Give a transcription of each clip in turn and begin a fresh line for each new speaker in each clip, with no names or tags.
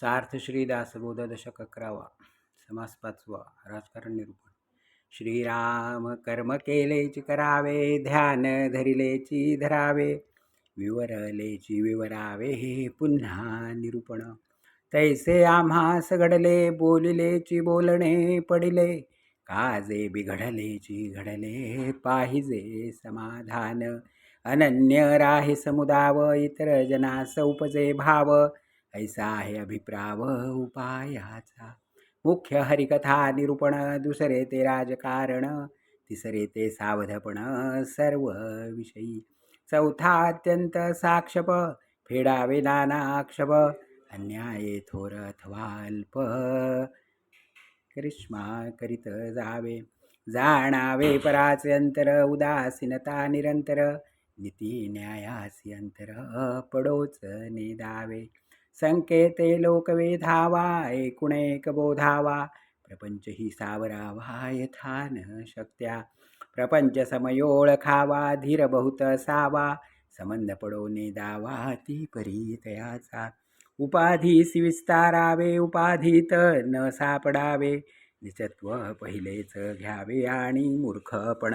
सार्थ श्री दासबोध दशक अकरावा समास पाचवा राजकारण निरूपण. श्रीराम कर्म केलेची करावे ध्यान धरिलेची धरावे विवरलेची विवरावे हे पुन्हा निरूपण. तैसे आम्हा सगडले बोलिलेची बोलणे पडिले काजे बिघडलेची घडले पाहिजे समाधान. अनन्य राहे समुदाव इतर जनास उपजे भाव. ऐसा आहे अभिप्राव उपायाचा. मुख्य हरिकथा निरूपण दुसरे ते राजकारण तिसरे ते सावधपण सर्व विषयी. चौथा अत्यंत साक्षप फेडावे नानाक्षप अन्याये थोर अथवा अल्प. करिश्मा करीत जावे. जाणावे पराचे अंतर उदासीनता निरंतर. नीती न्यायासी अंतर पडोच नेदावे संकेते लोकवेधावा एकुणेक बोधावा प्रपंच ही सावरावा यथा न शक्त्या प्रपंच समयोळखावा धीर बहुत सावा संबंध पडो नेदावा ती परी तयाचा. विस्तारावे उपाधीत न सापडावे निचत्व पहिलेच घ्यावे आणि मूर्खपण.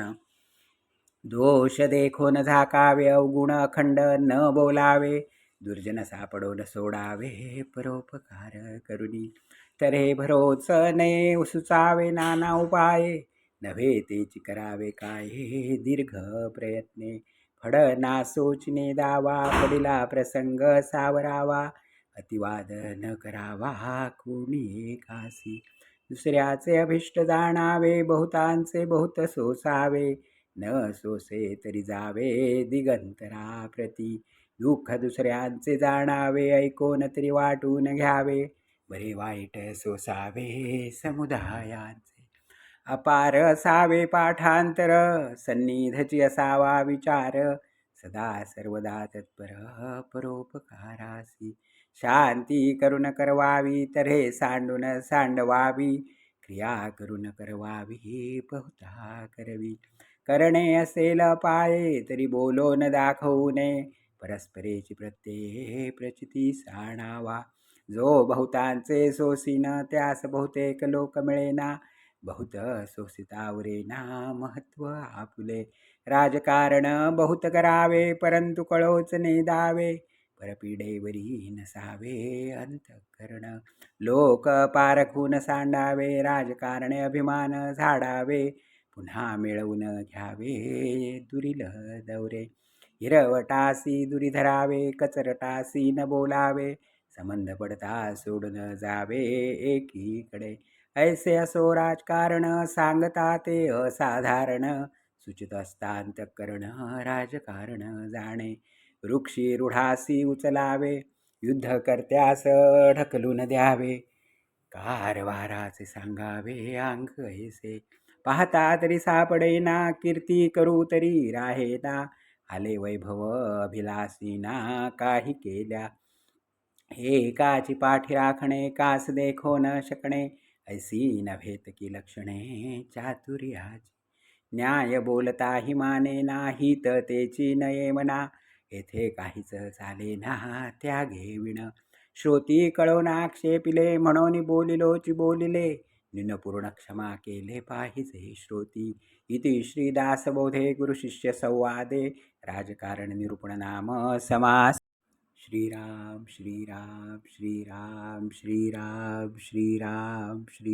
दोष देखो न झाकावे अवगुण अखंड न बोलावे दुर्जन सापडो न सोडावे परोपकार करुणी. तरे भरोच नये सुचावे नाना उपाये. नव्हे तेच करावे काय दीर्घ प्रयत्ने. फड ना सोचने दावा पडिला प्रसंग सावरावा. अतिवाद न करावा कोणी कासी. दुसऱ्याचे अभिष्ट जाणावे बहुतांचे बहुत सोसावे. न सोसे तरी जावे दिगंतरा प्रती. दुःख दुसऱ्यांचे जाणावे ऐकून तरी वाटून घ्यावे. बरे वाईट सोसावे समुदायांचे. अपार असावे पाठांतर सन्निधची असावा विचार. सदा सर्वदा तत्पर परोपकारासी. शांती करून करवावी तऱ्हे सांडून सांडवावी. क्रिया करून करवावी बहुता करवी. करणे असेल पाये तरी बोलून दाखवू नये. परस्परेची प्रत्यय प्रचिती साणावा. जो बहुतांचे सोसीन त्यास बहुतेक लोक मिळेना. बहुत सोसितावरेना महत्त्व आपुले. राजकारण बहुत करावे परंतु कळोच ने दावे. परपिडेवरी नसावे अंतकरण. लोक पारखून सांडावे राजकारणे अभिमान झाडावे. पुन्हा मिळवून घ्यावे दुरील दौरे. हिरवटासी दुरी धरावे कचरटासी न बोलावे. संबंध पडता सोडून जावे एकीकडे. ऐसे असो राजकारण सांगता ते असाधारण. सुचित असतांतकरण राजकारण जाणे. वृक्षी रूढासी उचलावे. युद्ध करत्यास ढकलून द्यावे. कारवाराचे सांगावे अंग ऐसे. पाहता तरी सापडेना कीर्ती करू तरी राहेना आले वैभव अभिलासीना काही केल्या. एकाची पाठी राखणे कास देखो न शकणे. ऐसी नव्हेत की लक्षणे चातुर्याची. न्याय बोलता ही माने नाही तर तेची नये मना. येथे काहीच चाले ना त्या घेविण श्रोती कळवना आक्षेपिले म्हणून बोलिलोची बोलिले निनपूर्ण क्षमा केले पाहिजे श्रोती इति श्रीदासबोधे गुरुशिष्य संवादे राजकारण निरूपण नाम समास श्रीराम श्रीराम श्रीराम श्रीराम श्रीराम श्री